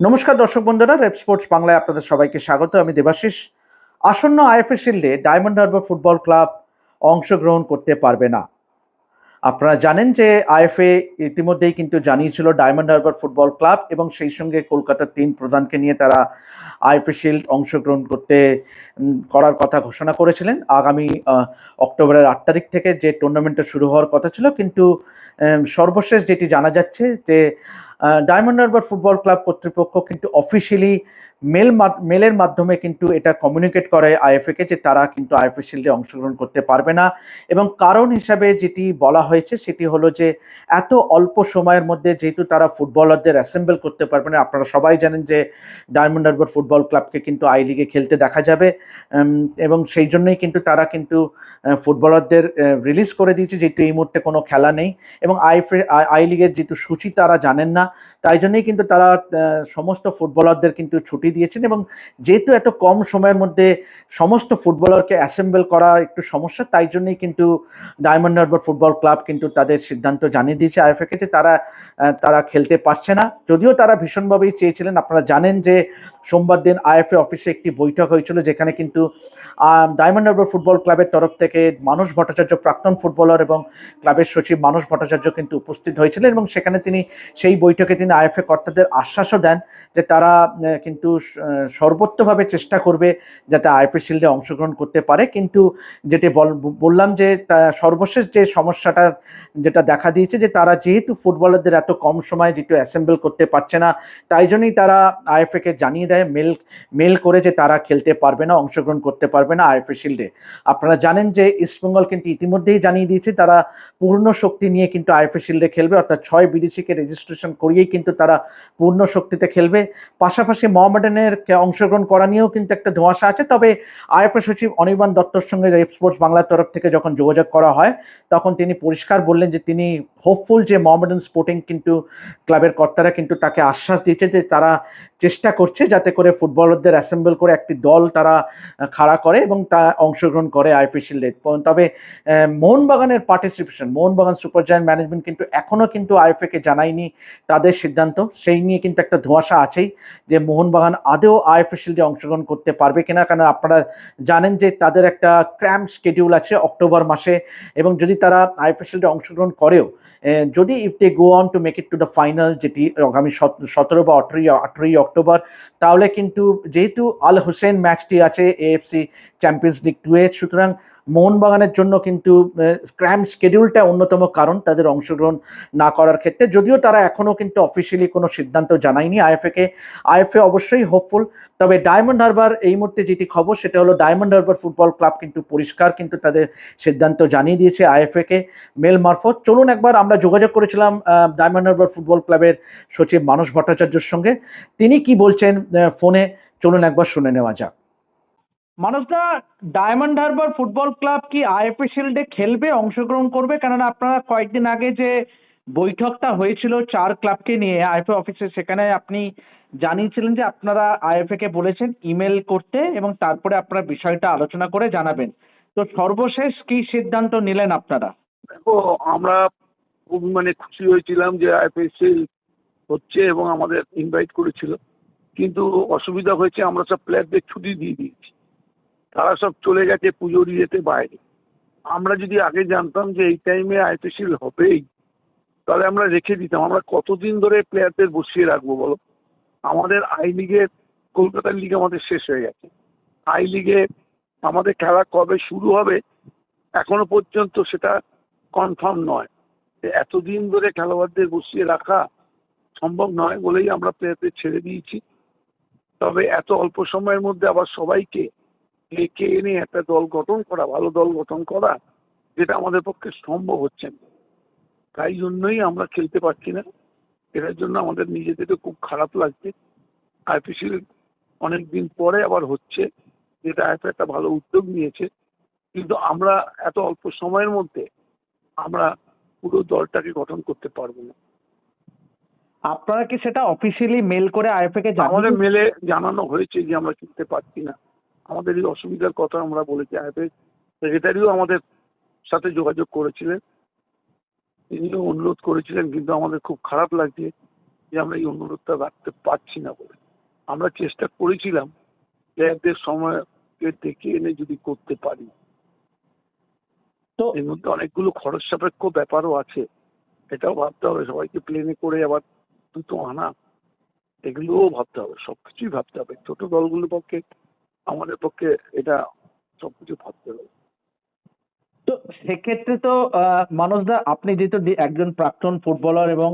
নমস্কার দর্শক বন্ধুরা, রেপ স্পোর্টস বাংলায় আপনাদের সবাইকে স্বাগত। আমি দেবাশিস। আসন্ন আইএফএ শিল্ডে ডায়মন্ড হারবার ফুটবল ক্লাব অংশগ্রহণ করতে পারবে না। আপনারা জানেন যে আইএফএ ইতিমধ্যেই কিন্তু জানিয়েছিল ডায়মন্ড হারবার ফুটবল ক্লাব এবং সেই সঙ্গে কলকাতার তিন প্রধানকে নিয়ে তারা আইএফএ শিল্ড অংশগ্রহণ করতে করার কথা ঘোষণা করেছিলেন। আগামী অক্টোবরের আট তারিখ থেকে যে টুর্নামেন্টটা শুরু হওয়ার কথা ছিল, কিন্তু সর্বশেষ যেটি জানা যাচ্ছে যে ডায়মন্ড হারবার ফুটবল ক্লাব কর্তৃপক্ষ কিন্তু অফিসিয়ালি মেল মেলের মাধ্যমে কিন্তু এটা কমিউনিকেট করে আইএফএ কে যে তারা কিন্তু আইএফএ শিল্ডে অংশগ্রহণ করতে পারবে না। এবং কারণ হিসাবে যেটি বলা হয়েছে সেটি হলো যে, এত অল্প সময়ের মধ্যে যেহেতু তারা ফুটবলারদের অ্যাসেম্বল করতে পারবে না, আপনারা সবাই জানেন যে ডায়মন্ড হারবার ফুটবল ক্লাবকে কিন্তু আই লিগে খেলতে দেখা যাবে। এবং সেই জন্যই কিন্তু তারা কিন্তু ফুটবলারদের রিলিজ করে দিয়েছে, যেহেতু এই মুহূর্তে কোনো খেলা নেই। এবং আইএফএ আই লিগের যেহেতু সূচি তারা জানেন না, তাই জন্যই কিন্তু তারা সমস্ত ফুটবলারদের কিন্তু ছুটি দিয়েছেন এবং যেহেতু এত কম সময়ের মধ্যে সমস্ত ফুটবলারকে অ্যাসেম্বল করা একটু সমস্যা, তাই জন্যই কিন্তু ডায়মন্ড হারবার ফুটবল ক্লাব কিন্তু তাদের সিদ্ধান্ত জানিয়ে দিয়েছে আইএফএকে যে তারা তারা খেলতে পারছে না। যদিও তারা ভীষণভাবেই চেয়েছিলেন, আপনারা জানেন যে সোমবার দিন আইএফএ অফিসে একটি বৈঠক হয়েছিল যেখানে কিন্তু ডায়মন্ড হারবার ফুটবল ক্লাবের তরফ থেকে মানস ভট্টাচার্য প্রাক্তন ফুটবলার এবং ক্লাবের সচিব মানস ভট্টাচার্য কিন্তু উপস্থিত হয়েছিলেন এবং সেখানে তিনি সেই বৈঠকে তিনি আইএফএ কর্তাদের আশ্বাসও দেন যে তারা কিন্তু আহ, সর্বোচ্চভাবে চেষ্টা করবে যাতে আইএফএ শিল্ডে অংশগ্রহণ করতে পারে। কিন্তু যেটি বললাম যে সর্বশেষ যে সমস্যাটা যেটা দেখা দিয়েছে যে তারা যেহেতু ফুটবলারদের এত কম সময়ে যেহেতু অ্যাসেম্বল করতে পারছে না তাই জন্যই তারা আইএফএ কে জানিয়ে দেয় মেল মেল করে যে তারা খেলতে পারবে না অংশগ্রহণ করতে পারবে না আইএফএ শিল্ডে। আপনারা জানেন যে ইস্টবেঙ্গল কিন্তু ইতিমধ্যেই জানিয়ে দিয়েছে তারা পূর্ণ শক্তি নিয়ে কিন্তু আইএফএ শিল্ডে খেলবে অর্থাৎ ছয় বিদেশিকে রেজিস্ট্রেশন করিয়েই কিন্তু তারা পূর্ণ শক্তিতে খেলবে। পাশাপাশি মোহামেডানের কে অংশগ্রহণ করা নিয়েও কিন্তু একটা ধোঁয়াশা আছে। তবে আইএফএ সচিব অনির্বাণ দত্তর সঙ্গে স্পোর্টস বাংলার তরফ থেকে যখন যোগাযোগ করা হয়, তখন তিনি পরিষ্কার বললেন যে তিনি হোপফুল যে মোহামেডান স্পোর্টিং কিন্তু ক্লাবের কর্তারা কিন্তু তাকে আশ্বাস দিয়েছে যে তারা চেষ্টা করছে যাতে করে ফুটবলারদের অ্যাসেম্বল করে একটি দল তারা খাড়া করে এবং তা অংশগ্রহণ করে আইএফএ শিল্ডে। তবে মোহনবাগানের participation Mohun Bagan super giant management কিন্তু এখনও কিন্তু আইএফএ কে জানায়নি তাদের সিদ্ধান্ত। সেই নিয়ে কিন্তু একটা ধোঁয়াশা আছেই যে মোহনবাগান আদেও আইএফএ শিল্ডে অংশগ্রহণ করতে পারবে কিনা কারণ আপনারা জানেন যে তাদের একটা ক্র্যাম্প স্কেডিউল আছে অক্টোবর মাসে এবং যদি তারা আইএফএ শিল্ডে অংশগ্রহণ করেও যদি if they go on to make it to the final যেটি আগামী সতেরো বা আঠেরোই আঠেরোই অক্টোবর, তাহলে কিন্তু যেহেতু আল হোসেন ম্যাচটি আছে এএফসি চ্যাম্পিয়ন্স লিগ টু এ, সুতরাং মোহনবাগানের জন্য কিন্তু ক্র্যাম স্কেডিউলটা অন্যতম কারণ তাদের অংশগ্রহণ না করার ক্ষেত্রে। যদিও তারা এখনও কিন্তু অফিসিয়ালি কোনো সিদ্ধান্ত জানায়নি আইএফএ কে আইএফএ অবশ্যই হোপফুল তবে ডায়মন্ড হারবার এই মুহূর্তে যেটি খবর, সেটা হলো ডায়মন্ড হারবার ফুটবল ক্লাব কিন্তু পরিষ্কার কিন্তু তাদের সিদ্ধান্ত জানিয়ে দিয়েছে আইএফএ কে মেল মারফত, চলুন একবার আমরা যোগাযোগ করেছিলাম ডায়মন্ড হারবার ফুটবল ক্লাবের সচিব মানস ভট্টাচার্যের সঙ্গে। তিনি কি বলছেন ফোনে, চলুন একবার শুনে নেওয়া যাক। মানুষদা ডায়মন্ড হারবার ফুটবল ক্লাব কি আইএফএ শিল্ডে খেলবে, অংশগ্রহণ করবে? কেননা আপনারা কয়েকদিন আগে যে বৈঠকটা হয়েছিল চার ক্লাবকে নিয়ে আইএফএ অফিসে সেখানে আপনি জানিয়েছিলেন যে আপনারা আইএফএ কে বলেছেন ইমেল করতে এবং তারপরে আপনারা বিষয়টা আলোচনা করে জানাবেন। তো সর্বশেষ কি সিদ্ধান্ত নিলেন আপনারা? দেখো, আমরা খুব মানে খুশি হয়েছিলাম যে আইপিএসএল হচ্ছে এবং আমাদের ইনভাইট করেছিল। কিন্তু অসুবিধা হয়েছে, আমরা সব প্লেয়ারদের ছুটি দিয়ে দিয়েছি। তারা সব চলে গেছে পুজোর ইয়েতে বাইরে আমরা যদি আগে জানতাম যে এই টাইমে আইপিএসএল হবেই, তাহলে আমরা রেখে দিতাম। আমরা কতদিন ধরে প্লেয়ারদের বসিয়ে রাখব বলো? আমাদের আই লিগের কলকাতার লিগ আমাদের শেষ হয়ে গেছে। আই লিগে আমাদের খেলা কবে শুরু হবে, এখনও পর্যন্ত সেটা কনফার্ম নয়। এতদিন ধরে খেলোয়াড়দের বসিয়ে রাখা সম্ভব নয় বলেই আমরা প্লেয়ারদের ছেড়ে দিয়েছি। তবে এত অল্প সময়ের মধ্যে আবার সবাইকে ডেকে এনে একটা দল গঠন করা ভালো দল গঠন করা যেটা আমাদের পক্ষে সম্ভব হচ্ছে না। তাই জন্যই আমরা খেলতে পারছি না। এটার জন্য আমাদের নিজেদেরকে খুব খারাপ লাগছে। আইপিসির অনেক দিন পরে আবার হচ্ছে যেটা একটা একটা ভালো উদ্যোগ নিয়েছে। কিন্তু আমরা এত অল্প সময়ের মধ্যে আমরা পুরো দলটাকে গঠন করতে পারব না। আপনারা কি সেটা অফিসিয়ালি মেল করে আইএফএ কে আমাদের মেলে জানানো হয়েছে যে আমরা খেলতে পারছি না। আমাদের এই অসুবিধার কথা আমরা বলেছি আইপিএস সেক্রেটারিও আমাদের সাথে যোগাযোগ করেছিলেন। তিনিও অনুরোধ করেছিলেন কিন্তু আমাদের খুব খারাপ লাগছে যে আমরা এই অনুরোধটা রাখতে পারছি না বলে। আমরা চেষ্টা করেছিলাম প্লেয়ারদের সময়কে ডেকে এনে যদি করতে পারি। তো এর মধ্যে অনেকগুলো খরচ সাপেক্ষ ব্যাপারও আছে। এটাও ভাবতে হবে সবাইকে প্লেনে করে আবার দুটো আনা এগুলোও ভাবতে হবে সবকিছুই ভাবতে হবে। ছোট দলগুলোর পক্ষে আমাদের পক্ষে এটা সবকিছু ভাবতে হবে। তো সেক্ষেত্রে তো আহ, মানসদা আপনি যেহেতু একজন প্রাক্তন ফুটবলার এবং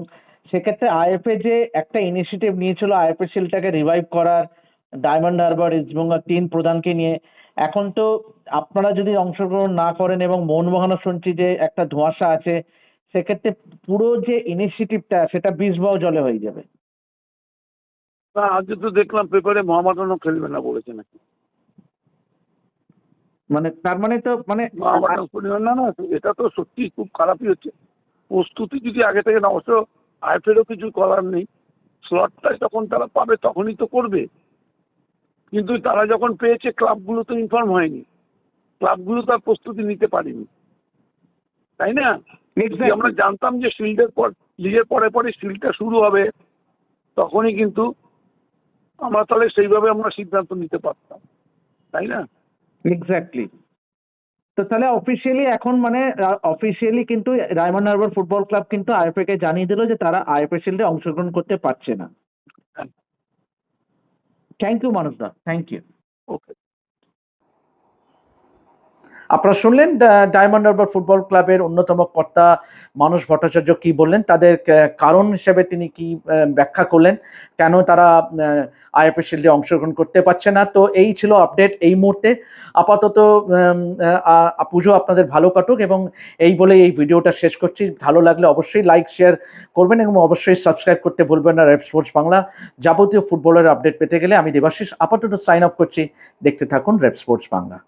সেক্ষেত্রে আইএফএ যে একটা ইনিশিয়েটিভ নিয়েছিল আইএফএ শিলটাকে রিভাইভ করার ডায়মন্ড হারবার ইস্টবেঙ্গল তিন প্রধানকে নিয়ে এখন তো আপনারা যদি অংশগ্রহণ না করেন এবং মোহনবাগানও শুনছি যে একটা ধোঁয়াশা আছে সেক্ষেত্রে পুরো যে ইনিশিয়েটিভটা সেটা বিষবাও জলে হয়ে যাবে। না আজকে তো দেখলাম পেপারে মহামাডানও খেলবে না বলেছে নাকি। মানে তার মানে তো মানে না না এটা তো সত্যি খুব খারাপই হচ্ছে। প্রস্তুতি যদি আগে থেকে না অবশ্য আইপিএলও কিছু করার নেই। স্লটটা যখন তারা পাবে তখনই তো করবে। কিন্তু তারা যখন পেয়েছে ক্লাবগুলো তো ইনফর্ম হয়নি। ক্লাবগুলো তার প্রস্তুতি নিতে পারেনি। তাই না? আমরা জানতাম যে শিল্ডের পর লিগের পরে পরে শিল্ডটা শুরু হবে তখনই কিন্তু আমরা তাহলে সেইভাবে আমরা সিদ্ধান্ত নিতে পারতাম। তাই না? এক্স্যাক্টলি তো তাহলে অফিসিয়ালি এখন মানে অফিসিয়ালি কিন্তু ডায়মন্ড হারবার ফুটবল ক্লাব কিন্তু আইএফএ কে জানিয়ে দিল যে তারা আইএফএ শিল্ডে অংশগ্রহণ করতে পারছে না। থ্যাংক ইউ মানুষ দা। থ্যাংক ইউ ওকে আপনারা শুনলেন ডায়মন্ড হারবার ফুটবল ক্লাবের অন্যতম কর্তা মানস ভট্টাচার্য কি বললেন, তাদের কারণ হিসেবে তিনি কি ব্যাখ্যা করলেন, কেন তারা আইএফএ শিল্ডে অংশগ্রহণ করতে পারছে না? তো এই ছিল আপডেট এই মুহূর্তে। আপাতত পুজো আপনাদের ভালো কাটুক এবং এই বলে এই ভিডিওটা শেষ করছি। ভালো লাগলে অবশ্যই লাইক শেয়ার করবেন এবং অবশ্যই সাবস্ক্রাইব করতে ভুলবেন না রেপ স্পোর্টস বাংলা যাবতীয় ফুটবলের আপডেট পেতে গেলে আমি দেবাশিস আপাতত সাইন আপ করছি। দেখতে থাকুন রেপ স্পোর্টস বাংলা